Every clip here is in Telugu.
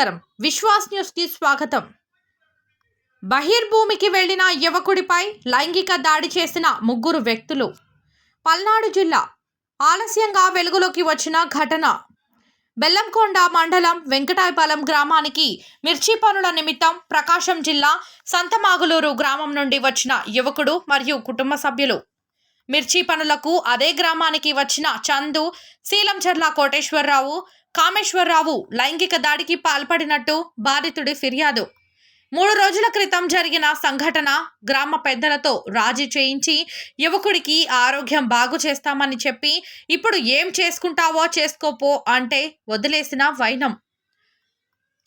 నమస్కారం. విశ్వాస్ న్యూస్కి స్వాగతం. బహిర్భూమికి వెళ్ళిన యువకుడిపై లైంగిక దాడి చేసిన ముగ్గురు వ్యక్తులు. పల్నాడు జిల్లా ఆలస్యంగా వెలుగులోకి వచ్చిన ఘటన. బెల్లంకొండ మండలం వెంకటాయపాలెం గ్రామానికి మిర్చి పనుల నిమిత్తం ప్రకాశం జిల్లా సంతమాగులూరు గ్రామం నుండి వచ్చిన యువకుడు మరియు కుటుంబ సభ్యులు మిర్చి పనులకు అదే గ్రామానికి వచ్చిన చందు శీలంచర్ల కోటేశ్వరరావు కామేశ్వరరావు లైంగిక దాడికి పాల్పడినట్టు బాధితుడి ఫిర్యాదు. మూడు రోజుల క్రితం జరిగిన సంఘటన గ్రామ పెద్దలతో రాజీ చేయించి యువకుడికి ఆరోగ్యం బాగు చేస్తామని చెప్పి ఇప్పుడు ఏం చేసుకుంటావో చేసుకోపో అంటే వదిలేసిన వైనం.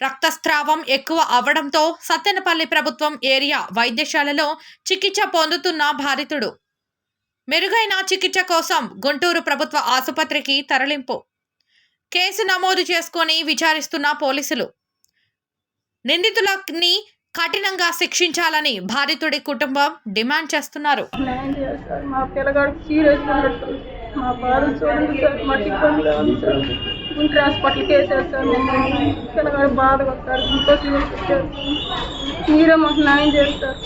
రక్తస్రావం ఎక్కువ అవడంతో సత్తెనపల్లి ప్రభుత్వం ఏరియా వైద్యశాలలో చికిత్స పొందుతున్న బాధితుడు. మెరుగైన చికిత్స కోసం గుంటూరు ప్రభుత్వ ఆసుపత్రికి తరలింపు. కేసు నమోదు చేసుకొని విచారిస్తున్న పోలీసులు. నిందితులని కఠినంగా శిక్షించాలని బాధితుడి కుటుంబం డిమాండ్ చేస్తున్నారు. గుంటూరు హాస్పిటల్కి వేసారు సార్ పిల్లగాడు ఇంకో మీరే మాకు న్యాయం చేస్తారు.